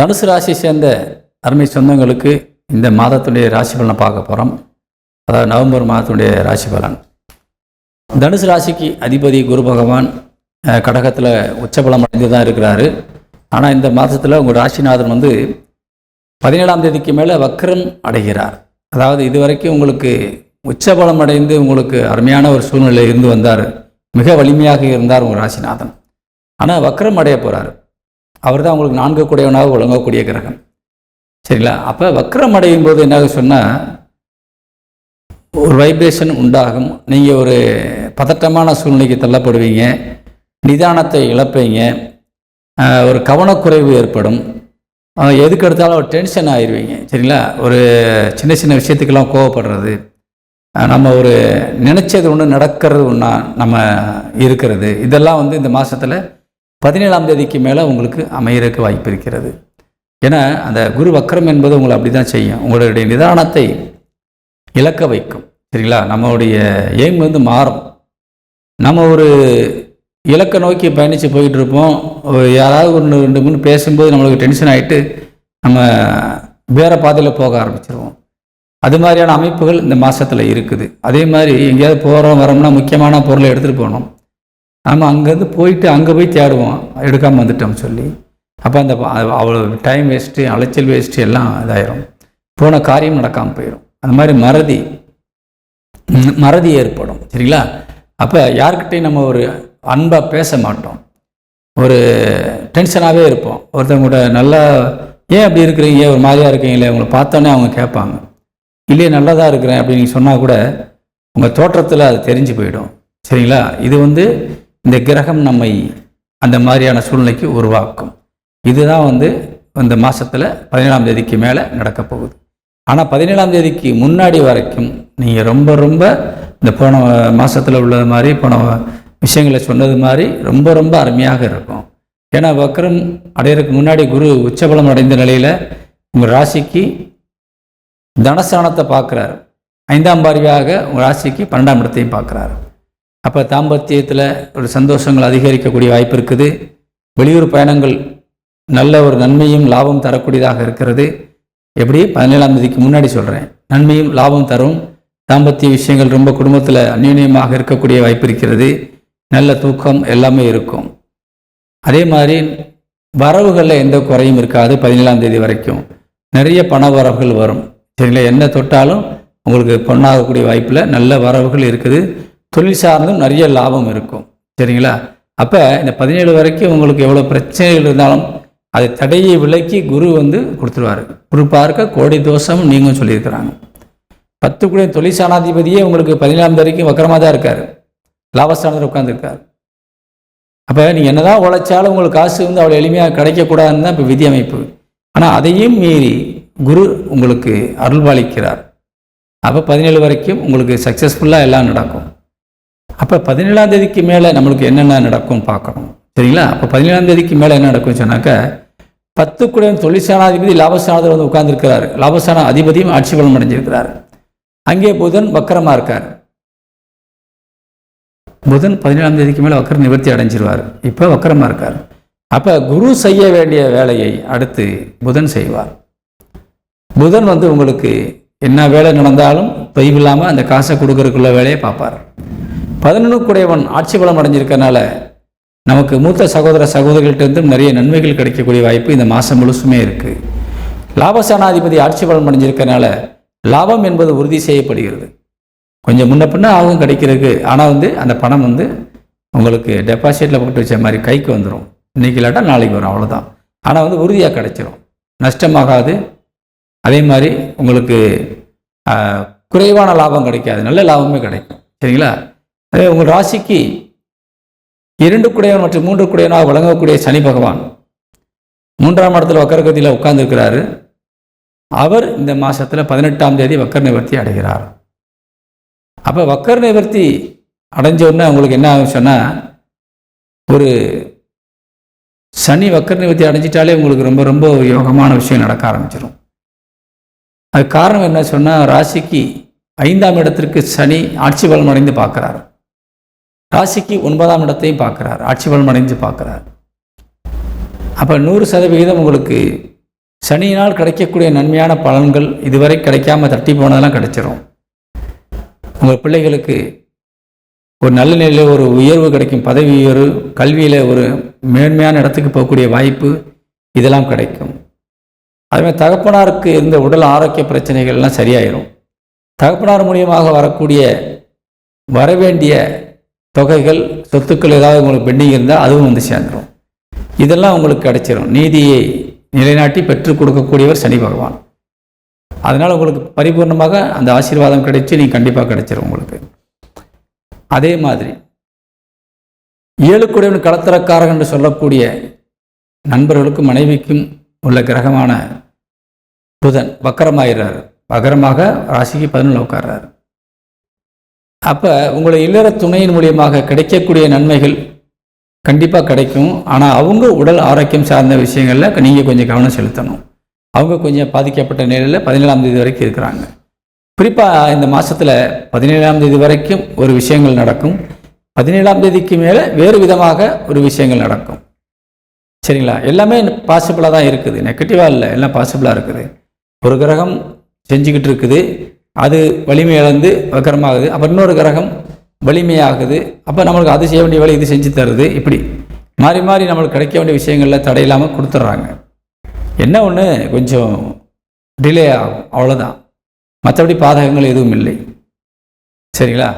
தனுசு ராசியை சேர்ந்த அருமை சொந்தங்களுக்கு இந்த மாதத்துடைய ராசி பலனை பார்க்க போகிறோம் அதாவது நவம்பர் மாதத்துடைய ராசி பலன். தனுசு ராசிக்கு அதிபதி குரு பகவான் கடகத்தில் உச்சபலம் அடைந்து தான் இருக்கிறாரு. ஆனால் இந்த மாதத்தில் உங்கள் ராசிநாதன் வந்து பதினேழாம் தேதிக்கு மேலே வக்ரம் அடைகிறார். அதாவது இதுவரைக்கும் உங்களுக்கு உச்சபலம் அடைந்து உங்களுக்கு அருமையான ஒரு சூழ்நிலை இருந்து வந்தார். மிக வலிமையாக இருந்தார் உங்கள் ராசிநாதன். ஆனால் வக்ரம் அடைய போகிறார் அவர் தான் உங்களுக்கு நான்கு கூடையவனாக ஒழுங்கக்கூடிய கிரகம். சரிங்களா? அப்போ வக்ரம் அடையும் போது என்ன சொன்னால் ஒரு வைப்ரேஷன் உண்டாகும். நீங்கள் ஒரு பதட்டமான சூழ்நிலைக்கு தள்ளப்படுவீங்க. நிதானத்தை இழப்பீங்க. ஒரு கவனக்குறைவு ஏற்படும். எதுக்கு எடுத்தாலும் ஒரு டென்ஷன் ஆயிடுவீங்க சரிங்களா? ஒரு சின்ன சின்ன விஷயத்துக்கெல்லாம் கோவப்படுறது. நம்ம ஒரு நினச்சது ஒன்று நடக்கிறது ஒன்றா நம்ம இருக்கிறது. இதெல்லாம் வந்து இந்த மாதத்தில் பதினேழாம் தேதிக்கு மேலே உங்களுக்கு அமையறதுக்கு வாய்ப்பு இருக்கிறது. ஏன்னா அந்த குரு வக்கரம் என்பது உங்களை அப்படி தான் செய்யும். உங்களுடைய நிதானத்தை இழக்க வைக்கும். சரிங்களா? நம்மளுடைய எய்ம் வந்து மாறும். நம்ம ஒரு இலக்கை நோக்கி பயணித்து போயிட்டு இருப்போம் யாராவது ஒன்று ரெண்டு மூணு பேசும்போது நம்மளுக்கு டென்ஷன் ஆகிட்டு நம்ம வேறு பாதையில் போக ஆரம்பிச்சிருவோம். அது மாதிரியான அமைப்புகள் இந்த மாதத்தில் இருக்குது. அதே மாதிரி எங்கேயாவது போகிறோம் வரோம்னா முக்கியமான பொருளை எடுத்துகிட்டு போகணும். நம்ம அங்கேருந்து போயிட்டு அங்கே போய் தேடுவோம். எடுக்காமல் வந்துட்டோம் சொல்லி. அப்போ அந்த அவ்வளோ டைம் வேஸ்ட்டு அலைச்சல் வேஸ்ட்டு எல்லாம் இதாயிரும். போன காரியம் நடக்காமல் போயிடும் அந்த மாதிரி மறதி மறதி ஏற்படும். சரிங்களா? அப்போ யார்கிட்டையும் நம்ம ஒரு அன்பாக பேச மாட்டோம். ஒரு டென்ஷனாகவே இருப்போம். ஒருத்தவங்க கூட நல்லா ஏன் அப்படி இருக்கிறீங்க? ஒரு மாதிரியாக இருக்கீங்களே? உங்களை பார்த்தோன்னே அவங்க கேட்பாங்க. இல்லையே நல்லா தான் இருக்கிறேன். அப்படின்னு சொன்னால் கூட உங்கள் தோற்றத்தில் அது தெரிஞ்சு போயிடும். சரிங்களா? இது வந்து இந்த கிரகம் நம்மை அந்த மாதிரியான சூழ்நிலைக்கு உருவாக்கும். இதுதான் வந்து இந்த மாதத்தில் பதினேழாம் தேதிக்கு மேலே நடக்க போகுது. ஆனால் பதினேழாம் தேதிக்கு முன்னாடி வரைக்கும் நீங்கள் ரொம்ப ரொம்ப இந்த போன மாதத்தில் உள்ளது மாதிரி போன விஷயங்களை சொன்னது மாதிரி ரொம்ப ரொம்ப அருமையாக இருக்கும். ஏன்னா வக்ரம் அடையிறதுக்கு முன்னாடி குரு உச்சபலம் அடைந்த நிலையில் உங்கள் ராசிக்கு தனஸ்தானத்தை பார்க்குறாரு. ஐந்தாம் பார்வையாக உங்கள் ராசிக்கு பன்னெண்டாம் இடத்தையும் பார்க்குறாரு. அப்போ தாம்பத்தியத்தில் ஒரு சந்தோஷங்கள் அதிகரிக்கக்கூடிய வாய்ப்பு இருக்குது. வெளியூர் பயணங்கள் நல்ல ஒரு நன்மையும் லாபம் தரக்கூடியதாக இருக்கிறது. எப்படி பதினேழாம் தேதிக்கு முன்னாடி சொல்கிறேன் நன்மையும் லாபம் தரும். தாம்பத்திய விஷயங்கள் ரொம்ப குடும்பத்தில் அந்யோன்யமாக இருக்கக்கூடிய வாய்ப்பு இருக்கிறது. நல்ல தூக்கம் எல்லாமே இருக்கும். அதே மாதிரி வரவுகளில் எந்த குறையும் இருக்காது பதினேழாம் தேதி வரைக்கும். நிறைய பண வரவுகள் வரும். சரிங்களா? என்ன தொட்டாலும் உங்களுக்கு பொண்ணாகக்கூடிய வாய்ப்பில் நல்ல வரவுகள் இருக்குது. தொழில் சார்ந்தும் நிறைய லாபம் இருக்கும். சரிங்களா? அப்போ இந்த பதினேழு வரைக்கும் உங்களுக்கு எவ்வளோ பிரச்சனைகள் இருந்தாலும் அதை தடையை விலக்கி குரு வந்து கொடுத்துருவாரு. குரு பார்க்க கோடி தோஷம் நீங்களும் சொல்லியிருக்கிறாங்க. பத்து குடி தொழிற்சானாதிபதியே உங்களுக்கு பதினேழாம் வரைக்கும் வக்கரமாக தான் இருக்கார். லாபஸ்தானத்தில் உட்காந்துருக்கார் அப்போ நீங்கள் என்னதான் உழைச்சாலும் உங்களுக்கு காசு வந்து அவ்வளோ எளிமையாக கிடைக்கக்கூடாதுன்னு தான் இப்போ விதி அமைப்பு. ஆனால் அதையும் மீறி குரு உங்களுக்கு அருள்பாலிக்கிறார். அப்போ பதினேழு வரைக்கும் உங்களுக்கு சக்ஸஸ்ஃபுல்லாக எல்லாம் நடக்கும். அப்போ பதினேழாம் தேதிக்கு மேலே நம்மளுக்கு என்னென்ன நடக்கும்னு பார்க்கணும். சரிங்களா? அப்போ பதினேழாம் தேதிக்கு மேலே என்ன நடக்கும்னு சொன்னாக்க பத்து குடையும் தொழிற்சானாதிபதி லாபஸ்தானத்தில் வந்து உட்கார்ந்துருக்கிறார். லாபஸ்தான அதிபதியும் ஆட்சி பலம் அடைஞ்சிருக்கிறார். அங்கே புதன் வக்கரமாக இருக்கார். புதன் பதினேழாம் தேதிக்கு மேலே வக்கர நிவர்த்தி அடைஞ்சிருவார். இப்போ வக்கரமாக இருக்கார். அப்போ குரு செய்ய வேண்டிய வேலையை அடுத்து புதன் செய்வார். புதன் வந்து உங்களுக்கு என்ன வேலை நடந்தாலும் தொய்வில்லாமல் அந்த காசை கொடுக்கறதுக்குள்ள வேலையை பார்ப்பார். பதினொன்றுக்குடையவன் ஆட்சி பலம் அடைஞ்சிருக்கனால நமக்கு மூத்த சகோதர சகோதரிகள்கிட்ட நிறைய நன்மைகள் கிடைக்கக்கூடிய வாய்ப்பு இந்த மாதம் முழுசுமே இருக்குது லாபசானாதிபதி ஆட்சி பலம் அடைஞ்சிருக்கனால லாபம் என்பது உறுதி செய்யப்படுகிறது. கொஞ்சம் முன்ன பின்ன ஆகும் கிடைக்கிறதுக்கு ஆனால் வந்து அந்த பணம் வந்து உங்களுக்கு டெபாசிட்டில் போட்டு வச்ச மாதிரி கைக்கு வந்துடும் இன்னைக்கு இல்லாட்டா நாளைக்கு வரும். அவ்வளோதான் ஆனால் வந்து உறுதியாக கிடைச்சிரும். நஷ்டமாகாது. அதே மாதிரி உங்களுக்கு குறைவான லாபம் கிடைக்காது. நல்ல லாபமே கிடைக்கும். சரிங்களா? அதே உங்கள் ராசிக்கு இரண்டு குடையவன் மற்றும் மூன்று குடையவனாக வழங்கக்கூடிய சனி பகவான் மூன்றாம் இடத்துல வக்கரகதியில் உட்கார்ந்துருக்கிறாரு. அவர் இந்த மாதத்தில் பதினெட்டாம் தேதி வக்கர் நிவர்த்தி அடைகிறார். அப்போ வக்கர் நிவர்த்தி அடைஞ்சோடனே உங்களுக்கு என்ன ஆகும் சொன்னால் ஒரு சனி வக்கர் நிவர்த்தி அடைஞ்சிட்டாலே உங்களுக்கு ரொம்ப ரொம்ப யோகமான விஷயம் நடக்க ஆரம்பிச்சிடும் அது காரணம் என்ன சொன்னால் ராசிக்கு ஐந்தாம் இடத்திற்கு சனி ஆட்சி பலம் அடைந்து பார்க்குறாரு. ராசிக்கு ஒன்பதாம் இடத்தையும் பார்க்குறார். ஆட்சி பலம் பார்க்குறார். அப்போ நூறு சதவிகிதம் உங்களுக்கு சனியினால் கிடைக்கக்கூடிய நன்மையான பலன்கள் இதுவரை கிடைக்காம தட்டி போனதெல்லாம் கிடைச்சிரும். உங்கள் பிள்ளைகளுக்கு ஒரு நல்ல நிலையில் ஒரு உயர்வு கிடைக்கும் பதவி உயர்வு கல்வியில் ஒரு மேன்மையான இடத்துக்கு போகக்கூடிய வாய்ப்பு இதெல்லாம் கிடைக்கும். அதுமாதிரி தகப்பனாருக்கு இருந்த உடல் ஆரோக்கிய பிரச்சனைகள்லாம் சரியாயிடும் சரியாயிரும். தகப்பனார் மூலியமாக வரக்கூடிய வரவேண்டிய தொகைகள் சொத்துக்கள் ஏதாவது உங்களுக்கு பெண்டிங் இருந்தால் அதுவும் வந்து சேர்ந்துடும் இதெல்லாம் உங்களுக்கு கிடைச்சிடும் நீதியை நிலைநாட்டி பெற்றுக் கொடுக்கக்கூடியவர் சனி பகவான். அதனால் உங்களுக்கு பரிபூர்ணமாக அந்த ஆசீர்வாதம் கிடைச்சி நீ கண்டிப்பாக கிடைச்சிடும் உங்களுக்கு. அதே மாதிரி ஏழுக்குடையவன் களத்திரக்காரன் என்று சொல்லக்கூடிய நண்பர்களுக்கும் மனைவிக்கும் உள்ள கிரகமான புதன் வக்கரமாயிடுறாரு வக்கரமாக ராசிக்கு பதினொன்று உட்கார்றாரு. அப்போ உங்களை இல்லற துணையின் மூலியமாக கிடைக்கக்கூடிய நன்மைகள் கண்டிப்பாக கிடைக்கும். ஆனால் அவங்க உடல் ஆரோக்கியம் சார்ந்த விஷயங்களில் நீங்கள் கொஞ்சம் கவனம் செலுத்தணும். அவங்க கொஞ்சம் பாதிக்கப்பட்ட நிலையில் பதினேழாம் தேதி வரைக்கும் இருக்கிறாங்க. குறிப்பாக இந்த மாதத்தில் பதினேழாம் தேதி வரைக்கும் ஒரு விஷயங்கள் நடக்கும். பதினேழாம் தேதிக்கு மேலே வேறு விதமாக ஒரு விஷயங்கள் நடக்கும். சரிங்களா? எல்லாமே பாசிபிளாக தான் இருக்குது. நெகட்டிவாக இல்லை. எல்லாம் பாசிபிளாக இருக்குது. ஒரு கிரகம் செஞ்சுக்கிட்டு இருக்குது. அது வலிமை இழந்து வக்கரமாகுது. அப்புறம் இன்னொரு கிரகம் வலிமையாகுது. அப்போ நம்மளுக்கு அது செய்ய வேண்டிய வேலை இது செஞ்சு தருது. இப்படி மாறி மாறி நம்மளுக்கு கிடைக்க வேண்டிய விஷயங்களில் தடையில்லாமல் கொடுத்துட்றாங்க. என்ன ஒன்று கொஞ்சம் டிலே ஆகும். அவ்வளோதான் மற்றபடி பாதகங்கள் எதுவும் இல்லை. சரிங்களா?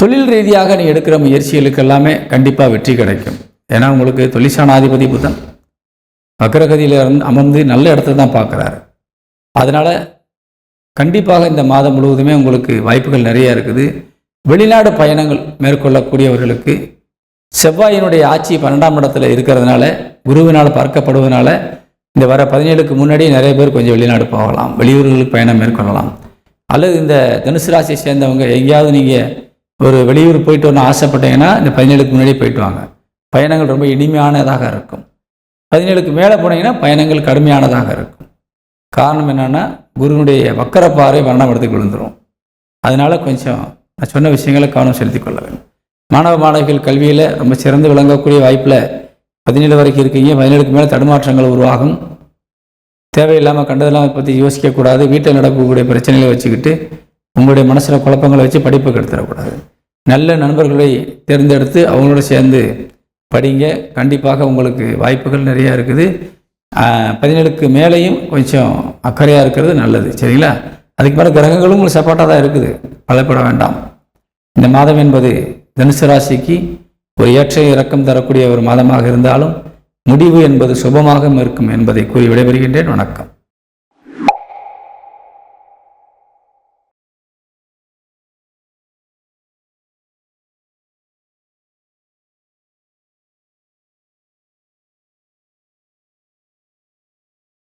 தொழில் ரீதியாக நீ எடுக்கிற முயற்சிகளுக்கு எல்லாமே கண்டிப்பாக வெற்றி கிடைக்கும். ஏன்னா உங்களுக்கு தொழிற்சானாதிபதி புதன் வக்கரகதியில் அமர்ந்து நல்ல இடத்த தான் பார்க்குறாரு. அதனால் கண்டிப்பாக இந்த மாதம் முழுவதுமே உங்களுக்கு வாய்ப்புகள் நிறைய இருக்குது. வெளிநாடு பயணங்கள் மேற்கொள்ளக்கூடியவர்களுக்கு செவ்வாயினுடைய ஆட்சி பன்னெண்டாம் இடத்துல இருக்கிறதுனால குருவினால் பார்க்கப்படுவதனால இந்த வர பதினேழுக்கு முன்னாடி நிறைய பேர் கொஞ்சம் வெளிநாடு போகலாம் வெளியூர்களுக்கு பயணம் மேற்கொள்ளலாம். அல்லது இந்த தனுசு ராசியை சேர்ந்தவங்க எங்கேயாவது நீங்கள் ஒரு வெளியூர் போயிட்டு வரணும் ஆசைப்பட்டீங்கன்னா இந்த பதினேழுக்கு முன்னாடியே போயிட்டு வாங்க. பயணங்கள் ரொம்ப இனிமையானதாக இருக்கும். பதினேழுக்கு மேலே போனீங்கன்னா பயணங்கள் கடுமையானதாக இருக்கும். காரணம் என்னென்னா குருவினுடைய வக்கரப்பாறை மரணம் எடுத்து விழுந்துடும் விழுந்துரும் அதனால கொஞ்சம் நான் சொன்ன விஷயங்களை கவனம் செலுத்திக் கொள்ள வேண்டும். மாணவ மாணவிகள் கல்வியில் ரொம்ப சிறந்து விளங்கக்கூடிய வாய்ப்பில் பதினேழு வரைக்கும் இருக்கீங்க. பதினேழுக்கு மேலே தடுமாற்றங்கள் உருவாகும். தேவையில்லாமல் கண்டதெல்லாம் பற்றி யோசிக்கக்கூடாது வீட்டில் நடக்கக்கூடிய பிரச்சனைகளை வச்சுக்கிட்டு உங்களுடைய மனசில் குழப்பங்களை வச்சு படிப்பு கெடுத்துடக்கூடாது. நல்ல நண்பர்களை தேர்ந்தெடுத்து அவங்களோட சேர்ந்து படிங்க. கண்டிப்பாக உங்களுக்கு வாய்ப்புகள் நிறையா இருக்குது. பதினேழுக்கு மேலேயும் கொஞ்சம் அக்கறையாக இருக்கிறது நல்லது சரிங்களா? அதுக்கு மேலே கிரகங்களும் உங்களுக்கு சப்போர்ட்டாக தான் இருக்குது. பலப்பட வேண்டாம். இந்த மாதம் என்பது தனுசு ராசிக்கு ஒரு ஏற்ற இறக்கம் தரக்கூடிய ஒரு மாதமாக இருந்தாலும் முடிவு என்பது சுபமாக இருக்கும் என்பதை கூறி விடைபெறுகின்றேன். வணக்கம்.